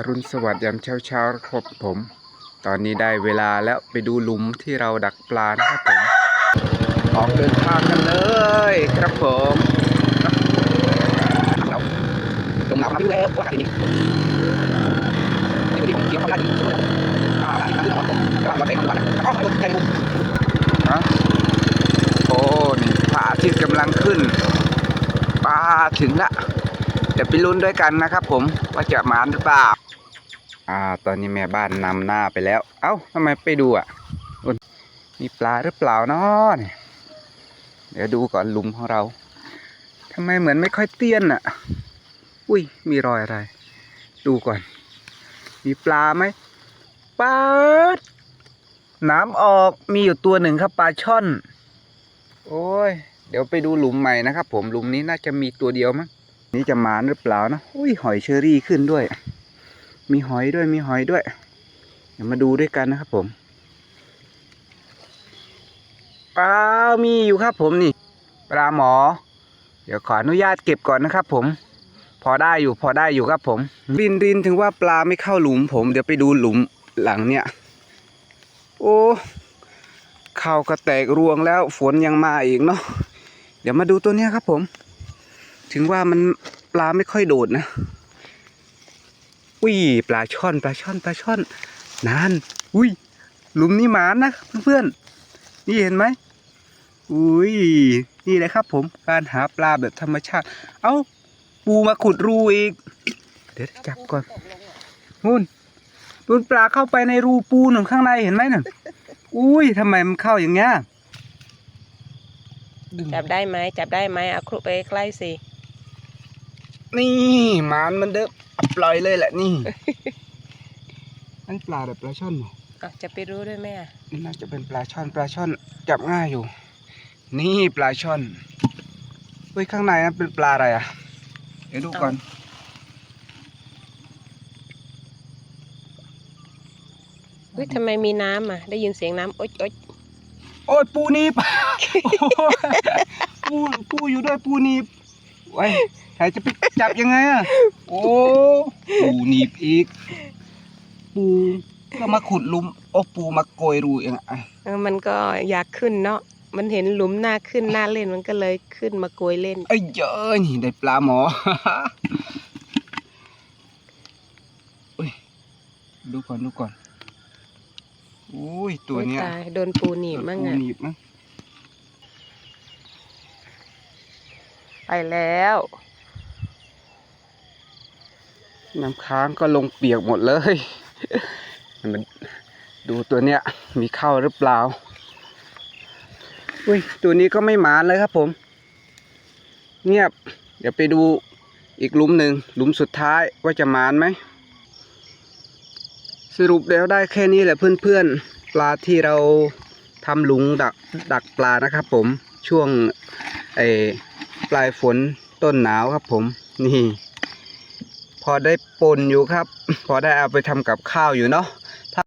อรุณสวัสดิ์ยามเช้าเช้าๆครับผม ตอนนี้ได้เวลาแล้วไปดูหลุมที่เราดักปลานะครับผม ออกเดินทางกันเลยครับผมเราลงน้ำมาแล้วว่าทีนี้ที่ผมเกี่ยวข้าวได้อ่าที่ผมกำลังมาเตะมันอ๋อใจบุญฮะโอ้นี่พระอาทิตย์กำลังขึ้นปลาถึงละเดี๋ยวไปลุ้นด้วยกันนะครับผมว่าจะหมานหรือเปล่า อ่า ตอนนี้แม่บ้านนำหน้าไปแล้ว เอ้าทำไมไปดูอะมีปลาหรือเปล่านาะเดี๋ยวดูก่อนหลุมของเราทำไมเหมือนไม่ค่อยเตี้ยนอะ อุ้ย มีรอยอะไร ดูก่อน มีปลาไหมปลาน้ำออกมีอยู่ตัวหนึ่งครับปลาช่อน โอ้ย เดี๋ยวไปดูหลุมใหม่นะครับ ผมหลุมนี้น่าจะมีตัวเดียวมั้งนี่จะมานหรือเปล่านะอุ้ยหอยเชอรี่ขึ้นด้วย มีหอยด้วยมีหอยด้วย เดี๋ยวมาดูด้วยกันนะครับผมปลามีอยู่ครับผมนี่ ปลาหมอ เดี๋ยวขออนุญาตเก็บก่อนนะครับ ผม พอได้อยู่พอได้อยู่ครับผม รินรินถึงว่าปลาไม่เข้าหลุมผม เดี๋ยวไปดูหลุมหลังเนี่ย โอ้ข้าวก็แตกรวงแล้วฝนยังมาอีกเนาะเดี๋ยวมาดูตัวเนี้ยครับผม ถึงว่ามันปลาไม่ค่อยโดดนะ อุ้ยปลาช่อนปลาช่อนปลาช่อนนานอุ้ยหลุมนี้หมานนะเพื่อนๆนี่เห็นไหมอุ้ยนี่แหละครับ ผมการหาปลาแบบธรรมชาติ เอ้าปูมาขุดรูอีก เดี๋ยวจับก่อนนู่นนู่นปลาเข้าไปในรูปูหนึ่งข้างในเห็นไหมนั่นอุ้ยทำไมมันเข้าอย่างเงี้ยจับได้ไหมจับได้ไหมเอาครุไปใกล้สิ นี่หมานมันเด้อเอาปล่อยเลยแหละนี่นั่นปลาแบบปลาช่อนเหรออะจะไปรู้ด้วยไหมอะนี่น่าจะเป็นปลาช่อนปลาช่อนจับง่ายอยู่ นี่ปลาช่อนเฮ้ยข้างในนั้นเป็นปลาอะไรอะ เดี๋ยวดูก่อนเฮ้ยทำไมมีน้ำอะ ได้ยินเสียงน้ำโอ๊ยโอ๊ยโอ้ยปูนีบปูปูอยู่ด้วยปูนีบ ไว้ยใครจะไปจับยังไงอะ โอ้ปูนีบอีก ปูก็มาขุดหลุมโอ้ปูมาโกยรูเองอะเออมันก็อยากขึ้นเนาะ มันเห็นหลุมหน้าขึ้นหน้าเล่นมันก็เลยขึ้นมาโกยเล่นเอ้ยเยอะนี่ได้ปลาหมออุ้ยดูก่อนดูก่อนอุ้ยตัวเนี้ยโอ๊ยตายโดนปูหนีบมั่งปูอะ หนีบมั้ง ไปแล้วน้ำค้างก็ลงเปียกหมดเลยมันดูตัวเนี้ยมีเข้าหรือเปล่า อุ้ยตัวนี้ก็ไม่หมานเลยครับผม เงียบ เดี๋ยวไปดูอีกหลุมหนึ่งหลุมสุดท้ายว่าจะหมานไหม สรุปแล้วได้แค่นี้แหละเพื่อนๆ ปลาที่เราทำหลุมดักดักปลานะครับผมช่วงไอ ปลายฝนต้นหนาวครับ ผมนี่ พอได้ปนอยู่ครับ พอได้เอาไปทำกับข้าวอยู่เนาะ